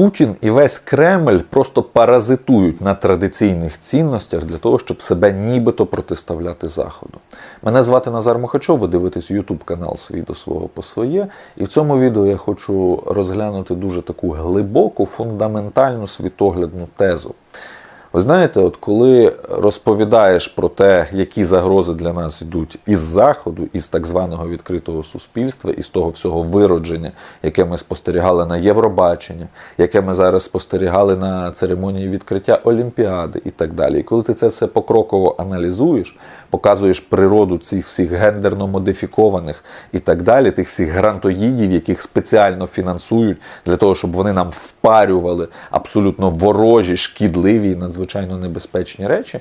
Путін і весь Кремль просто паразитують на традиційних цінностях для того, щоб себе нібито протиставляти Заходу. Мене звати Назар Мухачов, ви дивитесь YouTube канал Свій до свого по своє. І в цьому відео я хочу розглянути дуже таку глибоку, фундаментальну світоглядну тезу. Ви знаєте, от коли розповідаєш про те, які загрози для нас йдуть із Заходу, із так званого відкритого суспільства, із того всього виродження, яке ми спостерігали на Євробачення, яке ми зараз спостерігали на церемонії відкриття Олімпіади і так далі. І коли ти це все покроково аналізуєш, показуєш природу цих всіх гендерно модифікованих і так далі, тих всіх грантоїдів, яких спеціально фінансують для того, щоб вони нам впарювали абсолютно ворожі, шкідливі і надзвичайно небезпечні речі.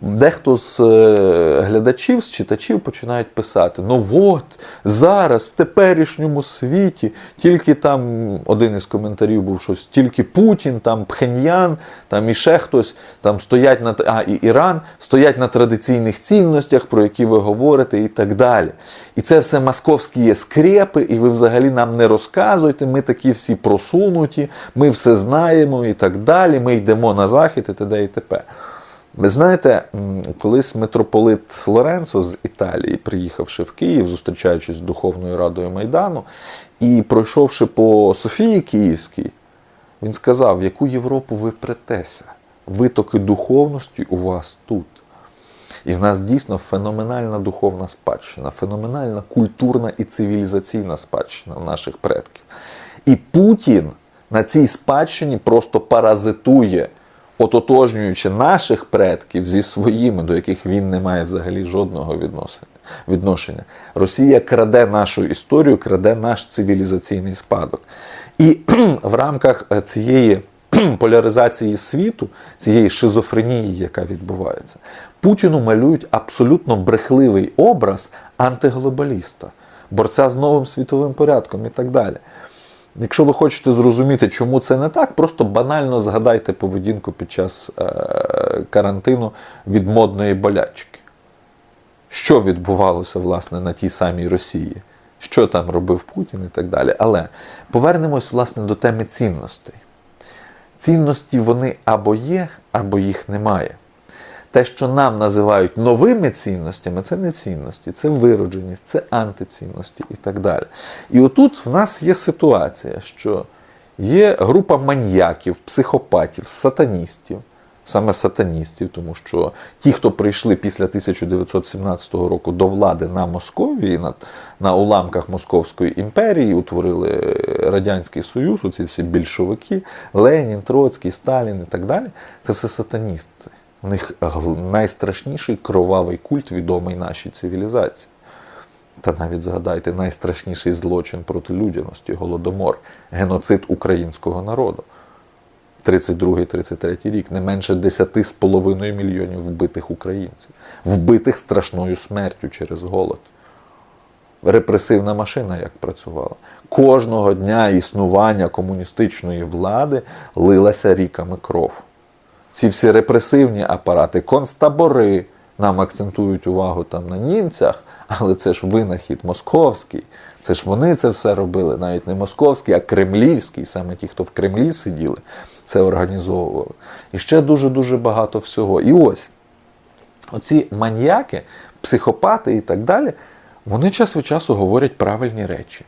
Дехто з е, глядачів, з читачів починають писати: ну от зараз в теперішньому світі тільки там один із коментарів був щось, тільки Путін, там Пхеньян, там і ще хтось там стоять на а, і Іран стоять на традиційних цінностях, про які ви говорите, і так далі. І це все московські є скрепи, і ви взагалі нам не розказуєте. Ми такі всі просунуті, ми все знаємо і так далі. Ми йдемо на захід і т.д. і т.п. Ви знаєте, колись митрополит Лоренцо з Італії, приїхавши в Київ, зустрічаючись з Духовною Радою Майдану, і пройшовши по Софії Київській, він сказав, в яку Європу ви претеся? Витоки духовності у вас тут. І в нас дійсно феноменальна духовна спадщина, феноменальна культурна і цивілізаційна спадщина наших предків. І Путін на цій спадщині просто паразитує, ототожнюючи наших предків зі своїми, до яких він не має взагалі жодного відношення. Росія краде нашу історію, краде наш цивілізаційний спадок. І в рамках е, цієї поляризації світу, цієї шизофренії, яка відбувається, Путіну малюють абсолютно брехливий образ антиглобаліста, борця з новим світовим порядком і так далі. Якщо ви хочете зрозуміти, чому це не так, просто банально згадайте поведінку під час е- карантину від модної болячки. Що відбувалося власне на тій самій Росії? Що там робив Путін і так далі. Але повернемось власне до теми цінностей. Цінності вони або є, або їх немає. Те, що нам називають новими цінностями, це не цінності, це виродженість, це антицінності і так далі. І отут в нас є ситуація, що є група маньяків, психопатів, сатаністів, саме сатаністів, тому що ті, хто прийшли після 1917 року до влади на Московії, на, на уламках Московської імперії, утворили Радянський Союз, оці всі більшовики, Ленін, Троцький, Сталін і так далі, це все сатаністи. У них найстрашніший кровавий культ відомий нашій цивілізації. Та навіть згадайте найстрашніший злочин проти людяності голодомор, геноцид українського народу. 32-33 рік, не менше 10,5 мільйонів вбитих українців, вбитих страшною смертю через голод. Репресивна машина як працювала. Кожного дня існування комуністичної влади лилася ріками кров. Ці всі репресивні апарати, концтабори нам акцентують увагу там на німцях, але це ж винахід московський. Це ж вони це все робили, навіть не московський, а кремлівський, саме ті, хто в Кремлі сиділи, це організовували. І ще дуже-дуже багато всього. І ось оці маньяки, психопати і так далі, вони час від часу говорять правильні речі,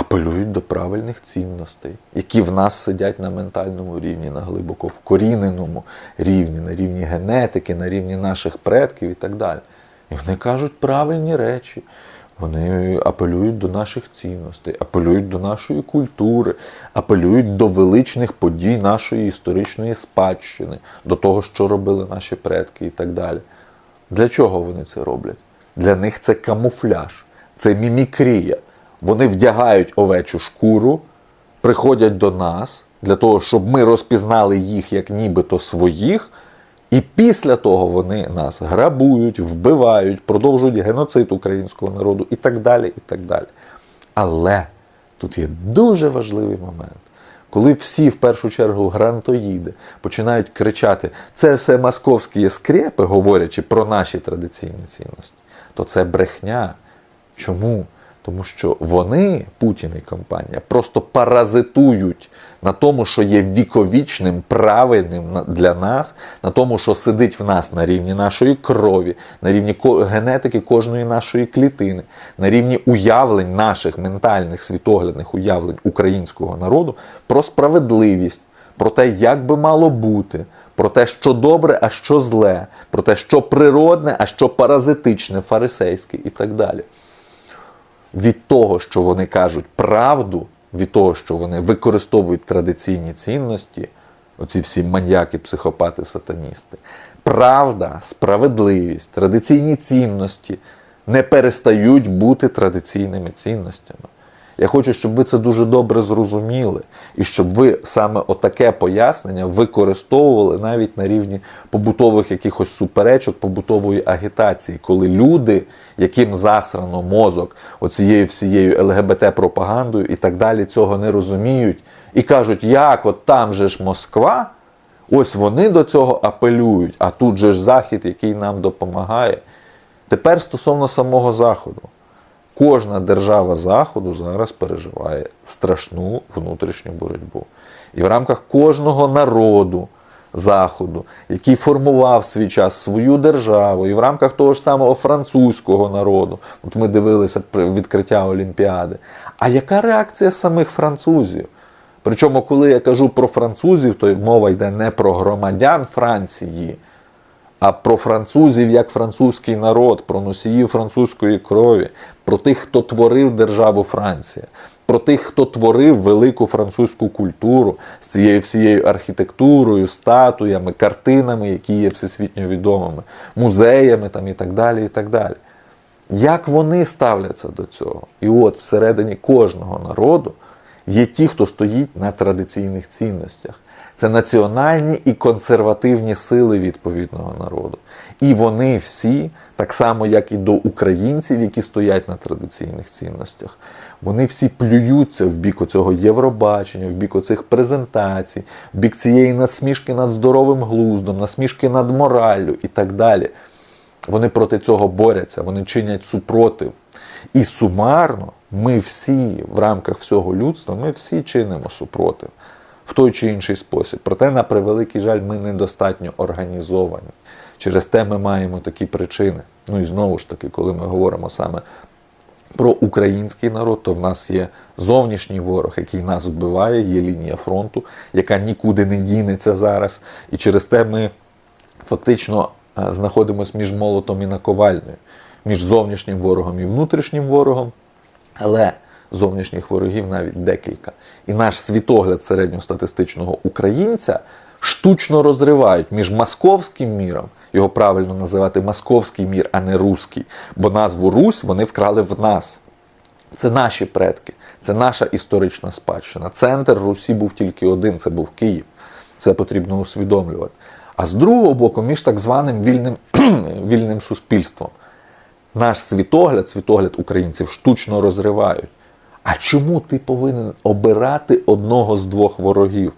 апелюють до правильних цінностей, які в нас сидять на ментальному рівні, на глибоко вкоріненому рівні, на рівні генетики, на рівні наших предків і так далі. І вони кажуть правильні речі. Вони апелюють до наших цінностей, апелюють до нашої культури, апелюють до величних подій нашої історичної спадщини, до того, що робили наші предки і так далі. Для чого вони це роблять? Для них це камуфляж, це мімікрія. Вони вдягають овечу шкуру, приходять до нас для того, щоб ми розпізнали їх як нібито своїх. І після того вони нас грабують, вбивають, продовжують геноцид українського народу і так далі. і так далі. Але тут є дуже важливий момент. Коли всі, в першу чергу, грантоїди починають кричати, це все московські скрепи, говорячи про наші традиційні цінності, то це брехня. Чому? Тому що вони, Путін і компанія, просто паразитують на тому, що є віковічним, правильним для нас, на тому, що сидить в нас на рівні нашої крові, на рівні генетики кожної нашої клітини, на рівні уявлень наших ментальних світоглядних уявлень українського народу про справедливість, про те, як би мало бути, про те, що добре, а що зле, про те, що природне, а що паразитичне, фарисейське і так далі від того, що вони кажуть правду, від того, що вони використовують традиційні цінності, оці всі маньяки, психопати, сатаністи, правда, справедливість, традиційні цінності не перестають бути традиційними цінностями. Я хочу, щоб ви це дуже добре зрозуміли, і щоб ви саме отаке пояснення використовували навіть на рівні побутових якихось суперечок, побутової агітації, коли люди, яким засрано мозок оцією всією ЛГБТ-пропагандою і так далі, цього не розуміють, і кажуть, як от там же ж Москва, ось вони до цього апелюють, а тут же ж Захід, який нам допомагає. Тепер стосовно самого Заходу. Кожна держава Заходу зараз переживає страшну внутрішню боротьбу. І в рамках кожного народу Заходу, який формував свій час свою державу, і в рамках того ж самого французького народу, от ми дивилися відкриття Олімпіади. А яка реакція самих французів? Причому, коли я кажу про французів, то мова йде не про громадян Франції, а про французів як французький народ, про носіїв французької крові, про тих, хто творив державу Франція, про тих, хто творив велику французьку культуру з цією всією архітектурою, статуями, картинами, які є всесвітньо відомими, музеями там і так далі. і так далі. Як вони ставляться до цього? І от всередині кожного народу є ті, хто стоїть на традиційних цінностях. Це національні і консервативні сили відповідного народу. І вони всі, так само як і до українців, які стоять на традиційних цінностях, вони всі плюються в бік цього Євробачення, в бік оцих презентацій, в бік цієї насмішки над здоровим глуздом, насмішки над мораллю і так далі. Вони проти цього борються, вони чинять супротив. І сумарно ми всі в рамках всього людства, ми всі чинимо супротив в той чи інший спосіб. Проте, на превеликий жаль, ми недостатньо організовані. Через те ми маємо такі причини. Ну і знову ж таки, коли ми говоримо саме про український народ, то в нас є зовнішній ворог, який нас вбиває, є лінія фронту, яка нікуди не дінеться зараз. І через те ми фактично е, знаходимося між молотом і наковальнею, між зовнішнім ворогом і внутрішнім ворогом. Але зовнішніх ворогів навіть декілька. І наш світогляд середньостатистичного українця штучно розривають між московським міром, його правильно називати московський мір, а не руський, бо назву Русь вони вкрали в нас. Це наші предки, це наша історична спадщина. Центр Русі був тільки один це був Київ. Це потрібно усвідомлювати. А з другого боку, між так званим вільним, вільним суспільством, наш світогляд, світогляд українців штучно розривають. А чому ти повинен обирати одного з двох ворогів?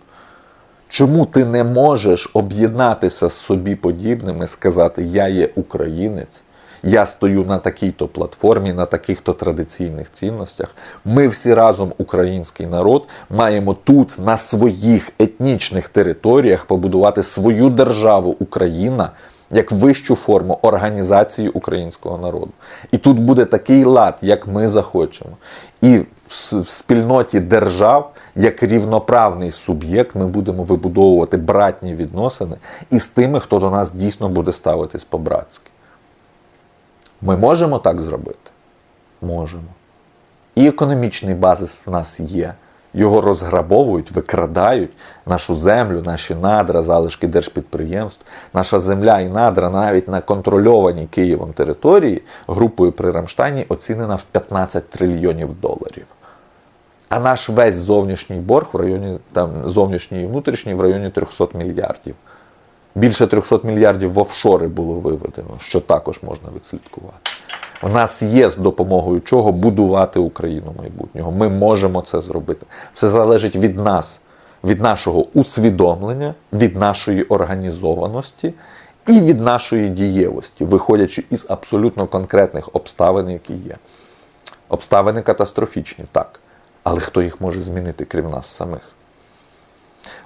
Чому ти не можеш об'єднатися з собі подібними, сказати Я є українець, я стою на такій-то платформі, на таких-то традиційних цінностях. Ми всі разом, український народ, маємо тут, на своїх етнічних територіях, побудувати свою державу Україна як вищу форму організації українського народу. І тут буде такий лад, як ми захочемо. І в спільноті держав, як рівноправний суб'єкт, ми будемо вибудовувати братні відносини із тими, хто до нас дійсно буде ставитись по-братськи. Ми можемо так зробити? Можемо. І економічний базис в нас є. Його розграбовують, викрадають нашу землю, наші надра, залишки держпідприємств. Наша земля і надра навіть на контрольованій Києвом території групою при Рамштайні оцінена в 15 трильйонів доларів. А наш весь зовнішній борг в районі там зовнішній і внутрішній в районі 300 мільярдів. Більше 300 мільярдів в офшори було виведено, що також можна відслідкувати. У нас є з допомогою чого будувати Україну майбутнього. Ми можемо це зробити. Все залежить від нас, від нашого усвідомлення, від нашої організованості і від нашої дієвості, виходячи із абсолютно конкретних обставин, які є. Обставини катастрофічні, так. Але хто їх може змінити, крім нас самих?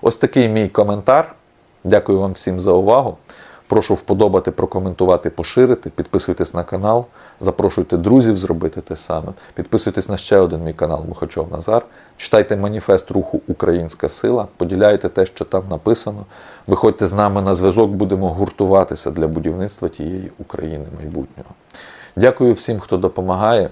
Ось такий мій коментар. Дякую вам всім за увагу. Прошу вподобати, прокоментувати, поширити. Підписуйтесь на канал, запрошуйте друзів зробити те саме. Підписуйтесь на ще один мій канал Мухачов Назар. Читайте маніфест руху Українська сила, поділяйте те, що там написано. Виходьте з нами на зв'язок, будемо гуртуватися для будівництва тієї України майбутнього. Дякую всім, хто допомагає.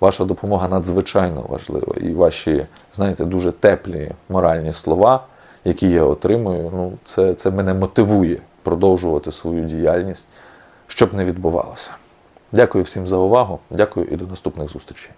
Ваша допомога надзвичайно важлива. І ваші, знаєте, дуже теплі моральні слова, які я отримую, ну, це, це мене мотивує продовжувати свою діяльність, щоб не відбувалося. Дякую всім за увагу. Дякую і до наступних зустрічей.